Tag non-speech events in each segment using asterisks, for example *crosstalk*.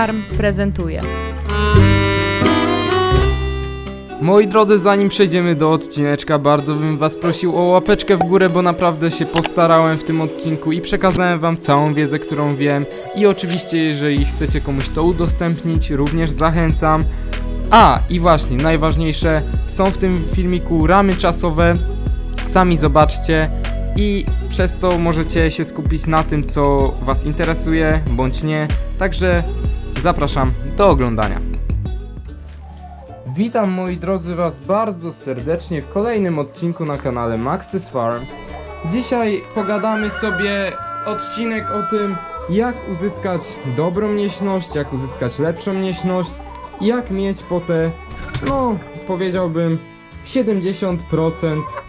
Farm prezentuje. Moi drodzy, zanim przejdziemy do odcineczka, bardzo bym was prosił o łapeczkę w górę, bo naprawdę się postarałem w tym odcinku i przekazałem wam całą wiedzę, którą wiem. I oczywiście, jeżeli chcecie komuś to udostępnić, również zachęcam. A, i właśnie, najważniejsze, są w tym filmiku ramy czasowe, sami zobaczcie i przez to możecie się skupić na tym, co was interesuje, bądź nie. Także zapraszam do oglądania. Witam moi drodzy was bardzo serdecznie w kolejnym odcinku na kanale Maxis Farm. Dzisiaj pogadamy sobie odcinek o tym, jak uzyskać dobrą nieśność, jak uzyskać lepszą nieśność, jak mieć po te, no powiedziałbym, 70%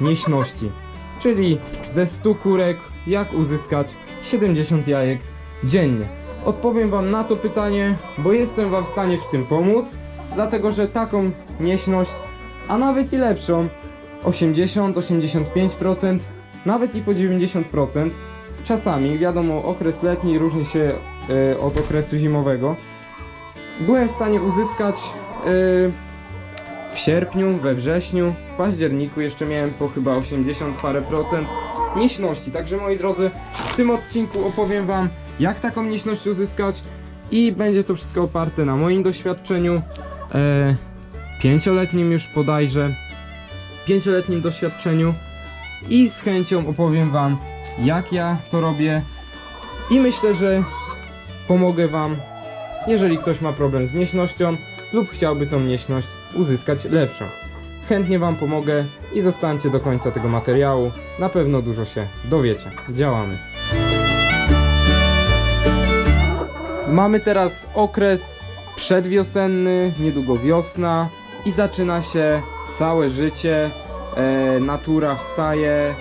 nieśności. Czyli ze 100 kurek, jak uzyskać 70 jajek dziennie. Odpowiem wam na to pytanie, bo jestem wam w stanie w tym pomóc dlatego że taką nieśność, a nawet i lepszą, 80-85%, nawet i po 90%, czasami, wiadomo, okres letni różni się e, od okresu zimowego, byłem w stanie uzyskać e, w sierpniu, we wrześniu, w październiku jeszcze miałem po chyba 80 parę procent nieśności. Także moi drodzy, w tym odcinku opowiem wam, jak taką nieśność uzyskać i będzie to wszystko oparte na moim doświadczeniu e, pięcioletnim już bodajże, pięcioletnim doświadczeniu i z chęcią opowiem Wam, jak ja to robię i myślę, że pomogę Wam, jeżeli ktoś ma problem z nieśnością lub chciałby tą nieśność uzyskać lepszą. Chętnie Wam pomogę i zostańcie do końca tego materiału, na pewno dużo się dowiecie. Działamy. Mamy teraz okres przedwiosenny, niedługo wiosna i zaczyna się całe życie. E, natura wstaje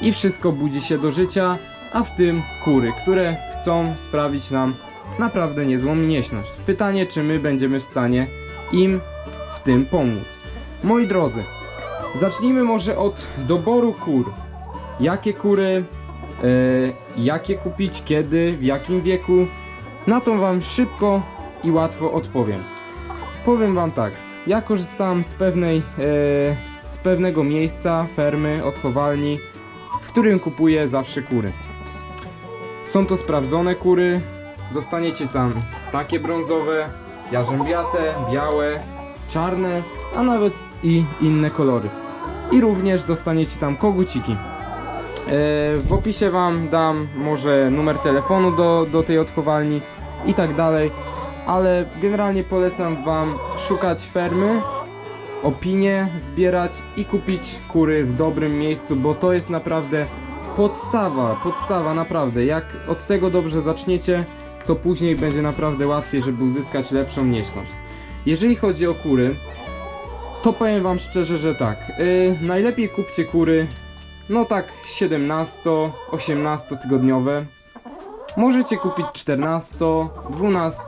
i wszystko budzi się do życia, a w tym kury, które chcą sprawić nam naprawdę niezłą nieśność. Pytanie, czy my będziemy w stanie im w tym pomóc. Moi drodzy, zacznijmy może od doboru kur. Jakie kury, e, jakie kupić, kiedy, w jakim wieku. Na to Wam szybko i łatwo odpowiem. Powiem Wam tak, ja korzystam z pewnej, e, z pewnego miejsca, fermy, odchowalni, w którym kupuję zawsze kury. Są to sprawdzone kury, dostaniecie tam takie brązowe, jarzębiate, białe, czarne, a nawet i inne kolory. I również dostaniecie tam koguciki. E, w opisie Wam dam może numer telefonu do, do tej odchowalni i tak dalej ale generalnie polecam Wam szukać fermy, opinie zbierać i kupić kury w dobrym miejscu, bo to jest naprawdę podstawa, podstawa naprawdę. Jak od tego dobrze zaczniecie, to później będzie naprawdę łatwiej, żeby uzyskać lepszą nieśność. Jeżeli chodzi o kury, to powiem Wam szczerze, że tak. Yy, najlepiej kupcie kury, no tak 17-18 tygodniowe. Możecie kupić 14, 12,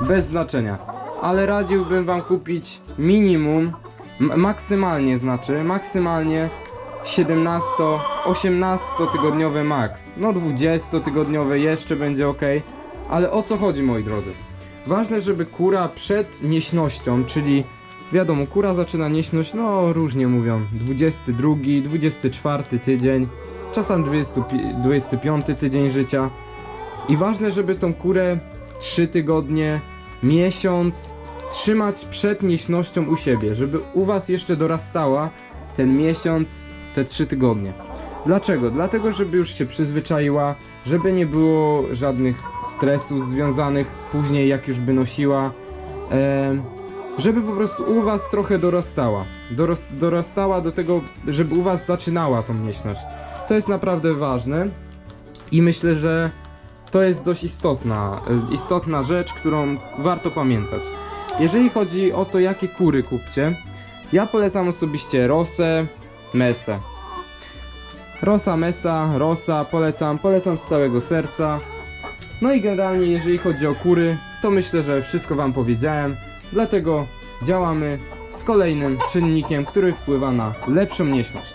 bez znaczenia. Ale radziłbym wam kupić minimum, maksymalnie znaczy, maksymalnie 17, 18 tygodniowe max. No 20 tygodniowe jeszcze będzie ok. Ale o co chodzi moi drodzy? Ważne, żeby kura przed nieśnością, czyli wiadomo, kura zaczyna nieśność, no różnie mówią, 22, 24 tydzień, czasem 20, 25 tydzień życia. I ważne, żeby tą kurę 3 tygodnie, miesiąc trzymać przed nieśnością u siebie, żeby u was jeszcze dorastała ten miesiąc, te 3 tygodnie. Dlaczego? Dlatego, żeby już się przyzwyczaiła, żeby nie było żadnych stresów związanych później, jak już by nosiła. em, żeby po prostu u was trochę dorastała. Doros, dorastała do tego, żeby u was zaczynała tą nieśność. To jest naprawdę ważne i myślę, że to jest dość istotna, istotna rzecz, którą warto pamiętać. Jeżeli chodzi o to, jakie kury kupcie, ja polecam osobiście Rosę, Mesę. Rosa, Mesa, Rosa, polecam, polecam z całego serca. No i generalnie, jeżeli chodzi o kury, to myślę, że wszystko Wam powiedziałem, dlatego działamy z kolejnym czynnikiem, który wpływa na lepszą nieśność.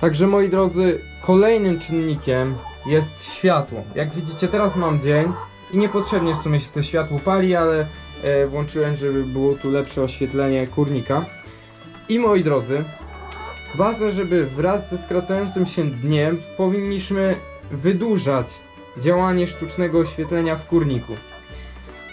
Także moi drodzy, kolejnym czynnikiem jest światło. Jak widzicie, teraz mam dzień i niepotrzebnie w sumie się to światło pali, ale e, włączyłem, żeby było tu lepsze oświetlenie kurnika. I moi drodzy, ważne, żeby wraz ze skracającym się dniem powinniśmy wydłużać działanie sztucznego oświetlenia w kurniku.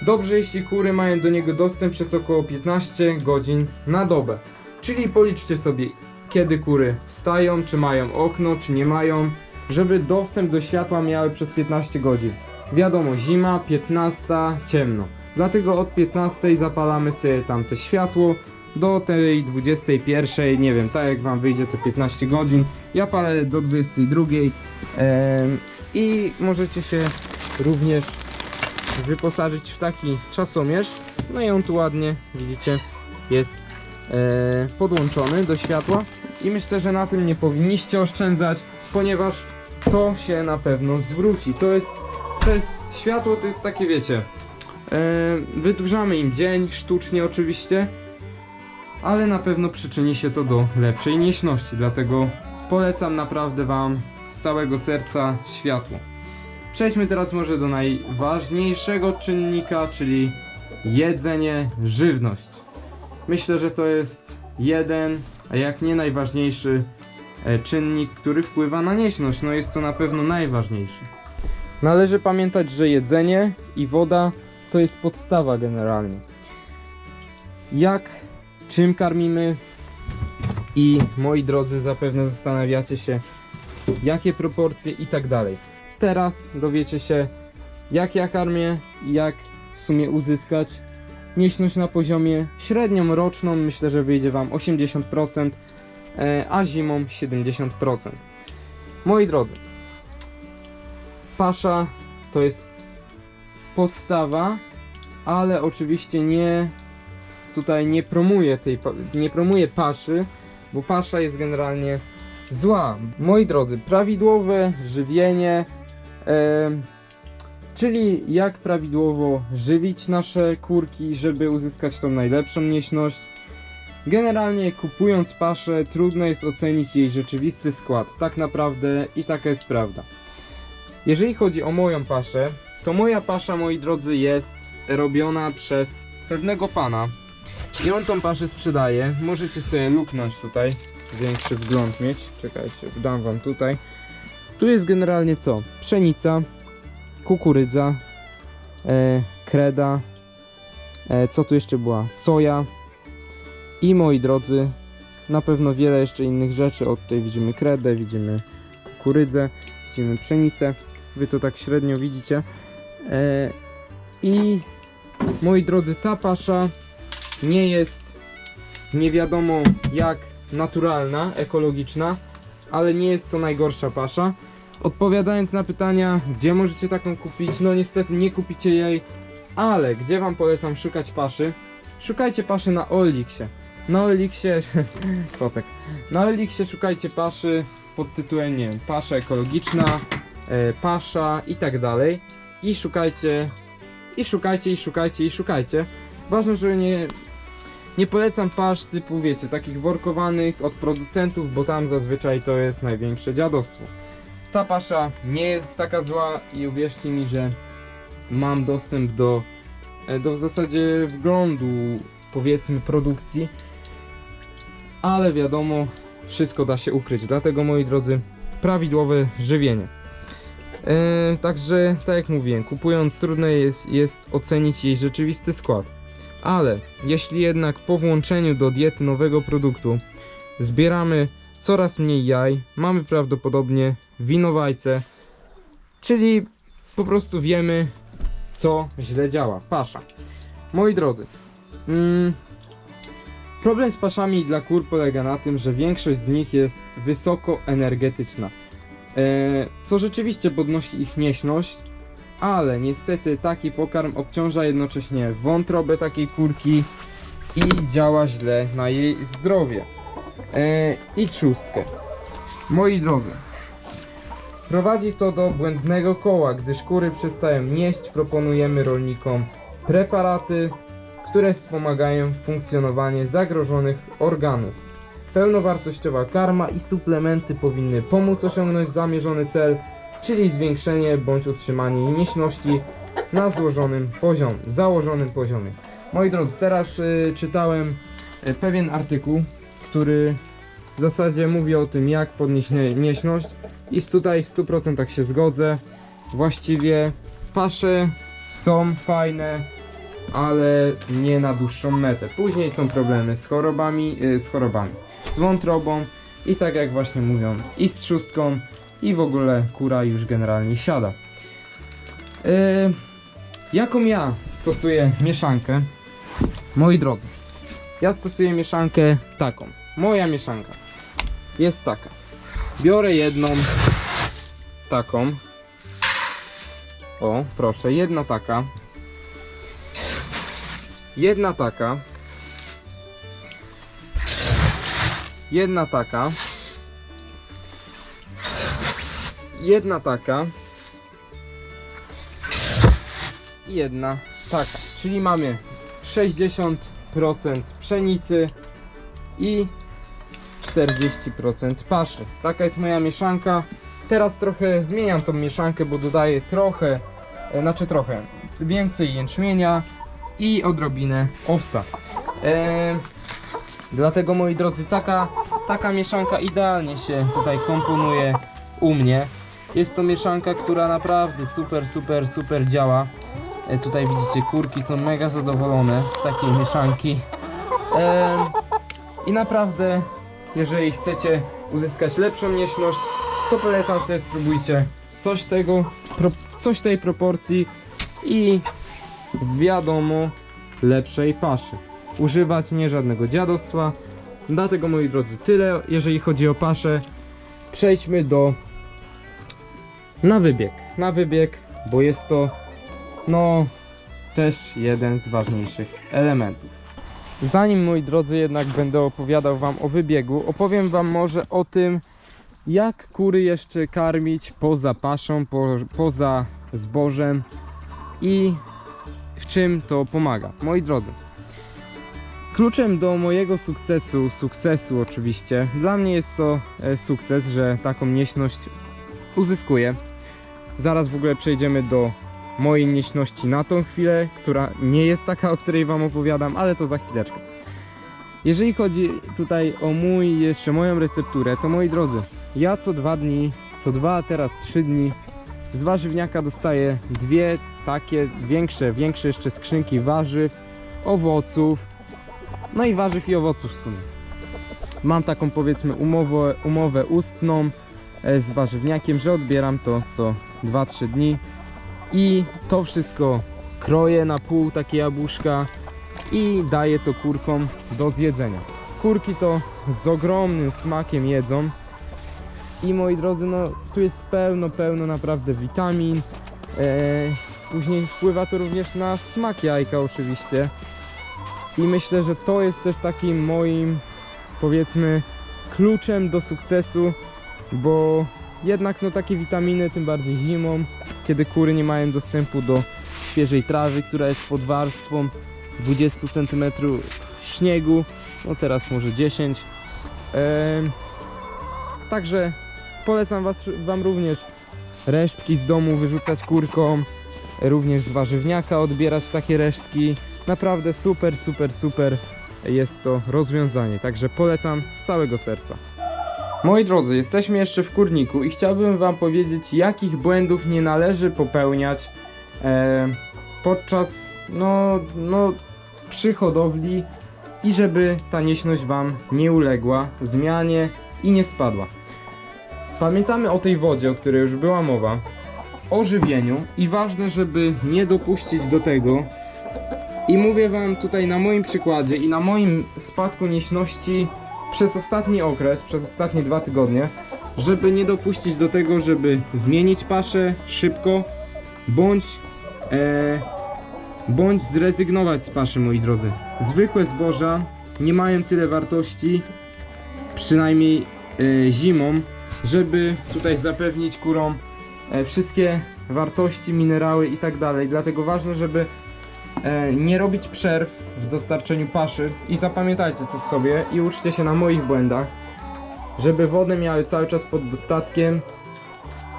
Dobrze, jeśli kury mają do niego dostęp przez około 15 godzin na dobę. Czyli policzcie sobie, kiedy kury wstają, czy mają okno, czy nie mają, żeby dostęp do światła miały przez 15 godzin. Wiadomo, zima, 15, ciemno. Dlatego od 15 zapalamy sobie tam te światło do tej 21, nie wiem, tak jak wam wyjdzie te 15 godzin. Ja palę do 22 em, i możecie się również wyposażyć w taki czasomierz. No i on tu ładnie, widzicie, jest e, podłączony do światła. I myślę, że na tym nie powinniście oszczędzać, ponieważ to się na pewno zwróci. To jest, to jest światło, to jest takie, wiecie, e, wydłużamy im dzień, sztucznie oczywiście, ale na pewno przyczyni się to do lepszej nieśności, dlatego polecam naprawdę Wam z całego serca światło. Przejdźmy teraz może do najważniejszego czynnika, czyli jedzenie, żywność. Myślę, że to jest jeden, a jak nie najważniejszy czynnik, który wpływa na nieśność. No jest to na pewno najważniejszy. Należy pamiętać, że jedzenie i woda to jest podstawa generalnie. Jak, czym karmimy i moi drodzy zapewne zastanawiacie się, jakie proporcje i tak dalej. Teraz dowiecie się, jak ja karmię i jak w sumie uzyskać nieśność na poziomie średnią roczną. Myślę, że wyjdzie Wam 80%, e, a zimą 70%. Moi drodzy, pasza to jest podstawa, ale oczywiście nie tutaj nie promuję tej nie promuję paszy, bo pasza jest generalnie zła. Moi drodzy, prawidłowe żywienie, em, czyli jak prawidłowo żywić nasze kurki, żeby uzyskać tą najlepszą nieśność. Generalnie kupując paszę, trudno jest ocenić jej rzeczywisty skład. Tak naprawdę i taka jest prawda. Jeżeli chodzi o moją paszę, to moja pasza, moi drodzy, jest robiona przez pewnego pana. I on tą paszę sprzedaje. Możecie sobie luknąć tutaj, większy wgląd mieć. Czekajcie, dam wam tutaj. Tu jest generalnie co? Pszenica, kukurydza, e, kreda, e, co tu jeszcze była? Soja i moi drodzy, na pewno wiele jeszcze innych rzeczy. Od tutaj widzimy kredę, widzimy kukurydzę, widzimy pszenicę. Wy to tak średnio widzicie. E, I moi drodzy, ta pasza nie jest nie wiadomo jak naturalna, ekologiczna, ale nie jest to najgorsza pasza. Odpowiadając na pytania, gdzie możecie taką kupić, no niestety nie kupicie jej, ale gdzie wam polecam szukać paszy? Szukajcie paszy na Olixie. Na Olixie, *laughs* kotek, na Olixie szukajcie paszy pod tytułem, nie wiem, pasza ekologiczna, e, pasza i tak dalej. I szukajcie, i szukajcie, i szukajcie, i szukajcie. Ważne, że nie, nie polecam pasz typu, wiecie, takich workowanych od producentów, bo tam zazwyczaj to jest największe dziadostwo. Ta pasza nie jest taka zła i uwierzcie mi, że mam dostęp do, e, do w zasadzie wglądu, powiedzmy, produkcji. Ale wiadomo, wszystko da się ukryć. Dlatego, moi drodzy, prawidłowe żywienie. E, także, tak jak mówiłem, kupując trudno jest, jest ocenić jej rzeczywisty skład. Ale jeśli jednak po włączeniu do diety nowego produktu zbieramy coraz mniej jaj, mamy prawdopodobnie winowajce, czyli po prostu wiemy, co źle działa. Pasza. Moi drodzy, mm, problem z paszami dla kur polega na tym, że większość z nich jest wysoko energetyczna, e, co rzeczywiście podnosi ich nieśność, ale niestety taki pokarm obciąża jednocześnie wątrobę takiej kurki i działa źle na jej zdrowie. E, I trzustkę. Moi drodzy, prowadzi to do błędnego koła, gdyż kury przestają nieść, proponujemy rolnikom preparaty, które wspomagają funkcjonowanie zagrożonych organów. Pełnowartościowa karma i suplementy powinny pomóc osiągnąć zamierzony cel, czyli zwiększenie bądź utrzymanie nieśności na złożonym poziomie, założonym poziomie. Moi drodzy, teraz y, czytałem y, pewien artykuł, który w zasadzie mówi o tym, jak podnieść nie- nieśność i tutaj w 100% się zgodzę. Właściwie pasze są fajne, ale nie na dłuższą metę. Później są problemy z chorobami, y, z chorobami, z wątrobą i tak jak właśnie mówią, i z trzustką i w ogóle kura już generalnie siada. Yy, jaką ja stosuję mieszankę? Moi drodzy, ja stosuję mieszankę taką. Moja mieszanka jest taka. Biorę jedną taką. O, proszę, jedna taka. Jedna taka. Jedna taka. Jedna taka. I jedna taka. Czyli mamy 60% pszenicy i 40% paszy. Taka jest moja mieszanka. Teraz trochę zmieniam tą mieszankę, bo dodaję trochę, e, znaczy trochę, więcej jęczmienia i odrobinę owsa. Dlatego moi drodzy, taka, taka mieszanka idealnie się tutaj komponuje u mnie. Jest to mieszanka, która naprawdę super, super, super działa. E, tutaj widzicie, kurki są mega zadowolone z takiej mieszanki. I naprawdę, jeżeli chcecie uzyskać lepszą nieśność, to polecam sobie spróbujcie coś tego, pro, coś tej proporcji i wiadomo, lepszej paszy. Używać nie żadnego dziadostwa. Dlatego moi drodzy, tyle jeżeli chodzi o paszę. Przejdźmy do na wybieg. Na wybieg, bo jest to no też jeden z ważniejszych elementów. Zanim moi drodzy jednak będę opowiadał wam o wybiegu, opowiem wam może o tym, jak kury jeszcze karmić poza paszą, po, poza zbożem i w czym to pomaga. Moi drodzy, kluczem do mojego sukcesu, sukcesu oczywiście, dla mnie jest to e, sukces, że taką nieśność uzyskuję. Zaraz w ogóle przejdziemy do mojej nieśności na tą chwilę, która nie jest taka, o której wam opowiadam, ale to za chwileczkę. Jeżeli chodzi tutaj o mój, jeszcze moją recepturę, to moi drodzy, ja co dwa dni, co dwa, teraz trzy dni z warzywniaka dostaję dwie takie większe, większe jeszcze skrzynki warzyw, owoców, no i warzyw i owoców w sumie. Mam taką powiedzmy umowę, umowę ustną e, z warzywniakiem, że odbieram to co 2-3 dni i to wszystko kroję na pół takie jabłuszka i daję to kurkom do zjedzenia. Kurki to z ogromnym smakiem jedzą i moi drodzy, no tu jest pełno, pełno naprawdę witamin. E, później wpływa to również na smak jajka oczywiście. I myślę, że to jest też takim moim powiedzmy kluczem do sukcesu, bo jednak no takie witaminy, tym bardziej zimą, kiedy kury nie mają dostępu do świeżej trawy, która jest pod warstwą 20 cm śniegu, no teraz może 10. Em, także polecam was, Wam również resztki z domu wyrzucać kurkom, również z warzywniaka odbierać takie resztki. Naprawdę super, super, super jest to rozwiązanie, także polecam z całego serca. Moi drodzy, jesteśmy jeszcze w kurniku i chciałbym Wam powiedzieć, jakich błędów nie należy popełniać e, podczas, no, no, przy hodowli i żeby ta nieśność Wam nie uległa zmianie i nie spadła. Pamiętamy o tej wodzie, o której już była mowa, o żywieniu i ważne, żeby nie dopuścić do tego i mówię Wam tutaj na moim przykładzie i na moim spadku nieśności przez ostatni okres, przez ostatnie dwa tygodnie, żeby nie dopuścić do tego, żeby zmienić paszę szybko, bądź, e, bądź zrezygnować z paszy, moi drodzy. Zwykłe zboża nie mają tyle wartości, przynajmniej e, zimą, żeby tutaj zapewnić kurom wszystkie wartości, minerały i tak dalej. Dlatego ważne, żeby e, nie robić przerw w dostarczeniu paszy i zapamiętajcie coś sobie i uczcie się na moich błędach, żeby wodę miały cały czas pod dostatkiem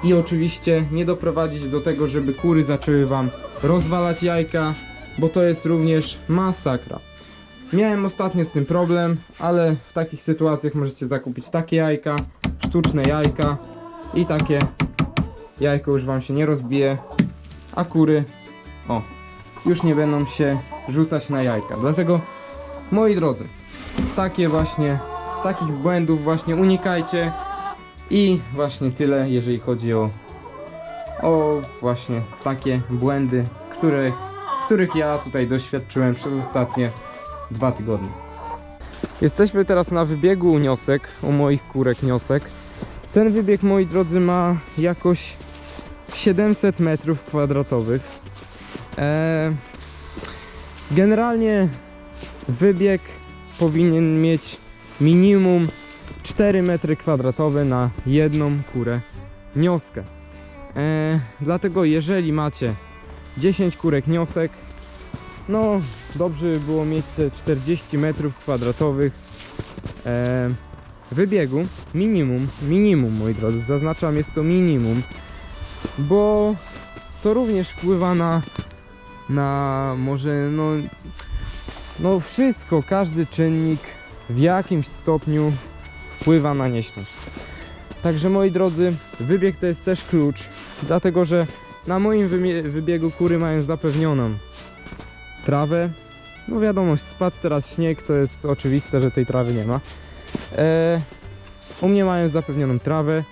I oczywiście nie doprowadzić do tego, żeby kury zaczęły wam rozwalać jajka, bo to jest również masakra. Miałem ostatnio z tym problem, ale w takich sytuacjach możecie zakupić takie jajka, sztuczne jajka i takie jajko już wam się nie rozbije, a kury, o, już nie będą się rzucać na jajka. Dlatego, moi drodzy, takie właśnie, takich błędów właśnie unikajcie i właśnie tyle, jeżeli chodzi o, o właśnie takie błędy, których, których ja tutaj doświadczyłem przez ostatnie dwa tygodnie. Jesteśmy teraz na wybiegu Niosek, u moich kurek Niosek. Ten wybieg, moi drodzy, ma jakoś 700 metrów kwadratowych. Eee, generalnie wybieg powinien mieć minimum 4 metry kwadratowe na jedną kurę nioskę. Eee, dlatego jeżeli macie 10 kurek niosek, no dobrze by było mieć te 40 metrów kwadratowych eee, wybiegu. Minimum, minimum moi drodzy, zaznaczam jest to minimum, bo to również wpływa na, na może no, no wszystko, każdy czynnik w jakimś stopniu wpływa na nieśność. Także moi drodzy, wybieg to jest też klucz, dlatego że na moim wybiegu kury mają zapewnioną trawę. No wiadomo, spadł teraz śnieg, to jest oczywiste, że tej trawy nie ma. E, u mnie mają zapewnioną trawę,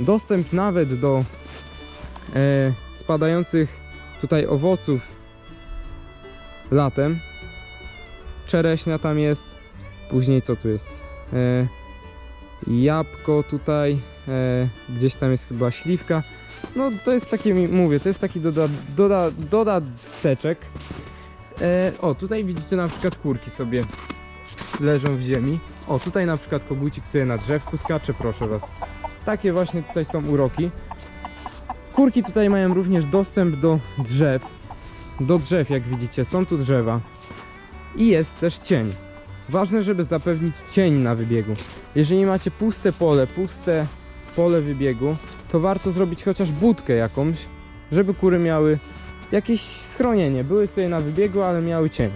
dostęp nawet do spadających tutaj owoców latem. Czereśnia tam jest, później co tu jest? E, jabłko tutaj, e, gdzieś tam jest chyba śliwka. No to jest takie, mi- mówię, to jest taki doda, doda, dodateczek. E, o, tutaj widzicie na przykład kurki sobie leżą w ziemi. O, tutaj na przykład kogucik sobie na drzewku skacze, proszę was. Takie właśnie tutaj są uroki. Kurki tutaj mają również dostęp do drzew. Do drzew, jak widzicie, są tu drzewa. I jest też cień. Ważne, żeby zapewnić cień na wybiegu. Jeżeli macie puste pole, puste pole wybiegu, to warto zrobić chociaż budkę jakąś, żeby kury miały jakieś schronienie. Były sobie na wybiegu, ale miały cień.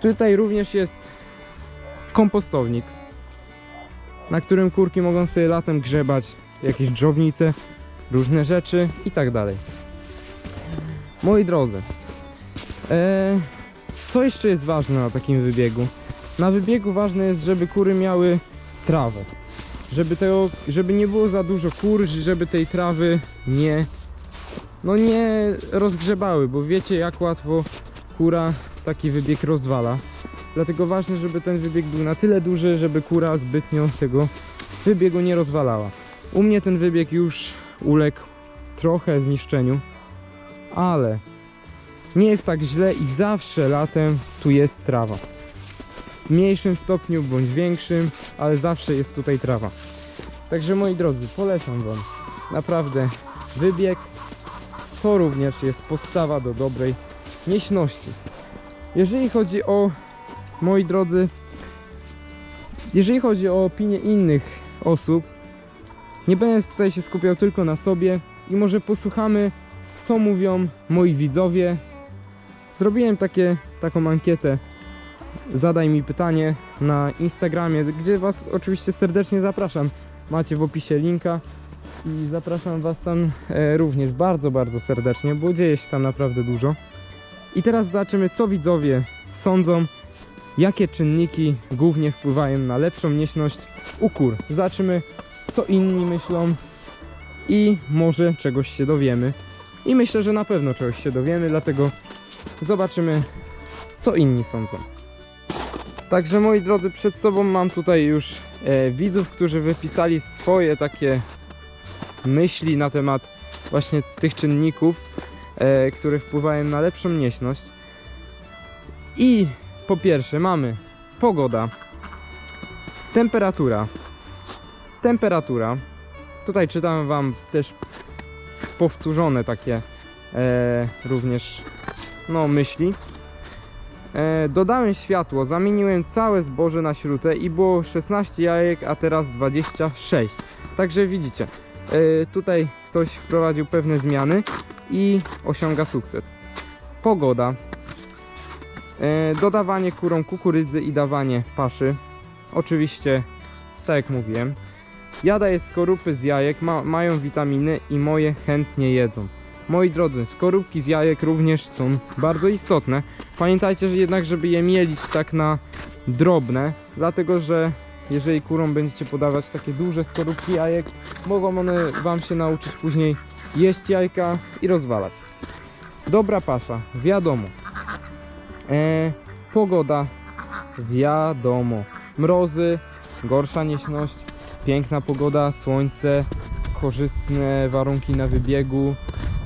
Tutaj również jest kompostownik, na którym kurki mogą sobie latem grzebać jakieś drzownice, różne rzeczy i tak dalej. Moi drodzy, e, co jeszcze jest ważne na takim wybiegu? Na wybiegu ważne jest, żeby kury miały trawę. Żeby, tego, żeby nie było za dużo kur, żeby tej trawy nie, no nie rozgrzebały, bo wiecie jak łatwo kura taki wybieg rozwala. Dlatego ważne, żeby ten wybieg był na tyle duży, żeby kura zbytnio tego wybiegu nie rozwalała. U mnie ten wybieg już uległ trochę zniszczeniu, ale nie jest tak źle i zawsze latem tu jest trawa. W mniejszym stopniu bądź większym, ale zawsze jest tutaj trawa. Także moi drodzy, polecam Wam naprawdę wybieg. To również jest podstawa do dobrej nieśności. Jeżeli chodzi o, moi drodzy, jeżeli chodzi o opinie innych osób, nie będę tutaj się skupiał tylko na sobie i może posłuchamy, co mówią moi widzowie. Zrobiłem takie, taką ankietę. Zadaj mi pytanie na Instagramie, gdzie Was oczywiście serdecznie zapraszam. Macie w opisie linka i zapraszam Was tam e, również bardzo, bardzo serdecznie, bo dzieje się tam naprawdę dużo. I teraz zobaczymy, co widzowie sądzą, jakie czynniki głównie wpływają na lepszą nieśność u kur. Zobaczymy, co inni myślą i może czegoś się dowiemy. I myślę, że na pewno czegoś się dowiemy, dlatego zobaczymy, co inni sądzą. Także moi drodzy, przed sobą mam tutaj już e, widzów, którzy wypisali swoje takie myśli na temat właśnie tych czynników, e, które wpływają na lepszą nieśność. I po pierwsze mamy pogoda, temperatura. Temperatura. Tutaj czytam wam też powtórzone takie e, również no, myśli. E, dodałem światło, zamieniłem całe zboże na śrutę i było 16 jajek, a teraz 26. Także widzicie, E, tutaj ktoś wprowadził pewne zmiany i osiąga sukces. Pogoda. E, dodawanie kurom kukurydzy i dawanie paszy. Oczywiście, tak jak mówiłem. Ja daję skorupy z jajek, ma, mają witaminy i moje chętnie jedzą. Moi drodzy, skorupki z jajek również są bardzo istotne. Pamiętajcie, że jednak, żeby je mielić tak na drobne, dlatego że jeżeli kurom będziecie podawać takie duże skorupki jajek, mogą one Wam się nauczyć później jeść jajka i rozwalać. Dobra pasza, wiadomo. E, pogoda, wiadomo. Mrozy, gorsza nieśność, piękna pogoda, słońce, korzystne warunki na wybiegu,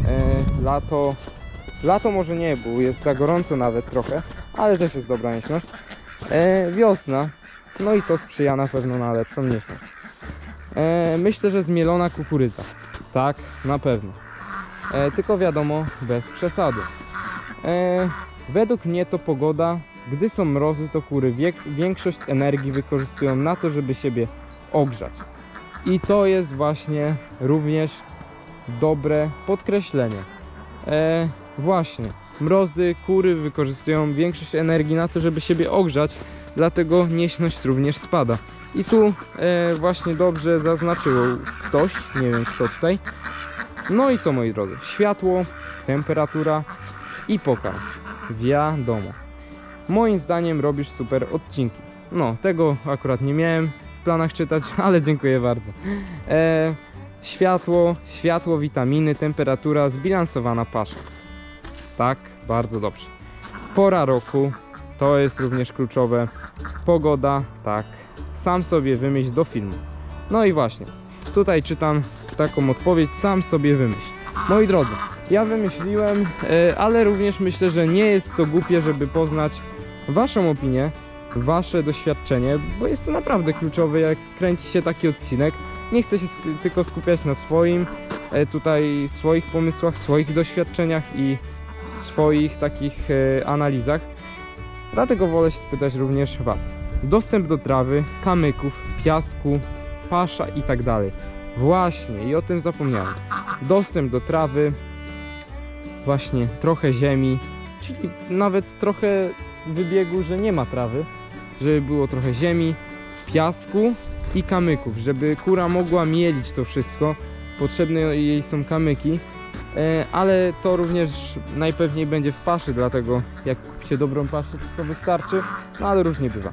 e, lato. Lato może nie, bo jest za gorąco nawet trochę, ale też jest dobra nieśność. E, wiosna, no i to sprzyja na pewno na lepszą nieśność. E, myślę, że zmielona kukurydza. Tak, na pewno. E, tylko wiadomo, bez przesady. E, według mnie to pogoda, gdy są mrozy, to kury wiek, większość energii wykorzystują na to, żeby siebie ogrzać. I to jest właśnie również dobre podkreślenie. E, właśnie, mrozy, kury wykorzystują większość energii na to, żeby siebie ogrzać, dlatego nieśność również spada. I tu e, właśnie dobrze zaznaczyło ktoś, nie wiem kto tutaj. No i co moi drodzy, światło, temperatura i pokarm. Wiadomo. Moim zdaniem robisz super odcinki. No, tego akurat nie miałem planach czytać, *laughs* ale dziękuję bardzo. E, światło, światło, witaminy, temperatura, zbilansowana pasza. Tak, bardzo dobrze. Pora roku, to jest również kluczowe. Pogoda, tak. Sam sobie wymyśl do filmu. No i właśnie, tutaj czytam taką odpowiedź, sam sobie wymyśl. Moi drodzy, ja wymyśliłem, e, ale również myślę, że nie jest to głupie, żeby poznać Waszą opinię, Wasze doświadczenie, bo jest to naprawdę kluczowe, jak kręci się taki odcinek. Nie chcę się sk- tylko skupiać na swoim, e, tutaj swoich pomysłach, swoich doświadczeniach i swoich takich e, analizach. Dlatego wolę się spytać również Was. Dostęp do trawy, kamyków, piasku, pasza i tak dalej. Właśnie, i o tym zapomniałem. Dostęp do trawy, właśnie trochę ziemi, czyli nawet trochę wybiegu, że nie ma trawy, żeby było trochę ziemi, piasku i kamyków, żeby kura mogła mielić to wszystko. Potrzebne jej są kamyki, e, ale to również najpewniej będzie w paszy, dlatego jak kupicie dobrą paszę, to, wystarczy, no ale różnie bywa.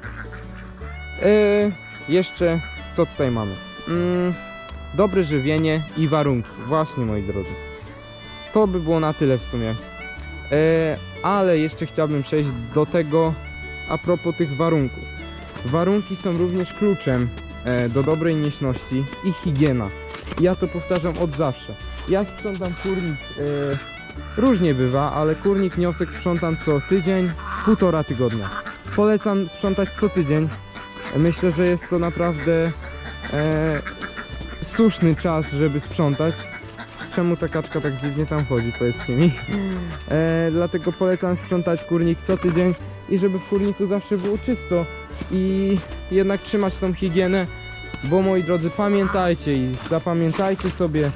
E, jeszcze co tutaj mamy? Mm, dobre żywienie i warunki. Właśnie moi drodzy. To by było na tyle w sumie. E, ale jeszcze chciałbym przejść do tego a propos tych warunków. Warunki są również kluczem e, do dobrej nieśności i higiena. Ja to powtarzam od zawsze. Ja sprzątam kurnik, e, różnie bywa, ale kurnik niosek sprzątam co tydzień, półtora tygodnia. Polecam sprzątać co tydzień. Myślę, że jest to naprawdę e, słuszny czas, żeby sprzątać. Czemu ta kaczka tak dziwnie tam chodzi, powiedzcie mi. E, dlatego polecam sprzątać kurnik co tydzień i żeby w kurniku zawsze było czysto i jednak trzymać tą higienę, bo moi drodzy pamiętajcie i zapamiętajcie sobie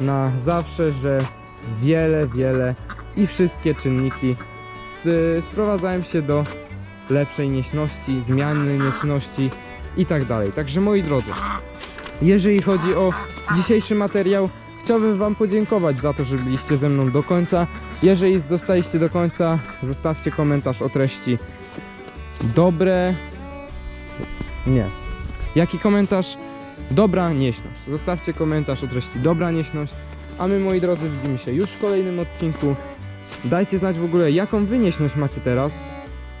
na zawsze, że wiele, wiele i wszystkie czynniki sprowadzają się do lepszej nieśności, zmiany nieśności i tak dalej. Także moi drodzy, jeżeli chodzi o dzisiejszy materiał, chciałbym Wam podziękować za to, że byliście ze mną do końca. Jeżeli zostaliście do końca, zostawcie komentarz o treści dobre. Nie. Jaki komentarz? Dobra nieśność. Zostawcie komentarz o treści dobra nieśność. A my, moi drodzy, widzimy się już w kolejnym odcinku. Dajcie znać w ogóle, jaką wy nieśność macie teraz.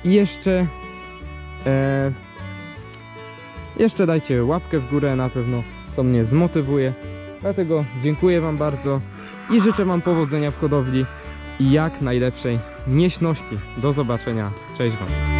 I jeszcze. E, jeszcze dajcie łapkę w górę, na pewno to mnie zmotywuje. Dlatego dziękuję Wam bardzo i życzę Wam powodzenia w hodowli i jak najlepszej nieśności. Do zobaczenia. Cześć Wam.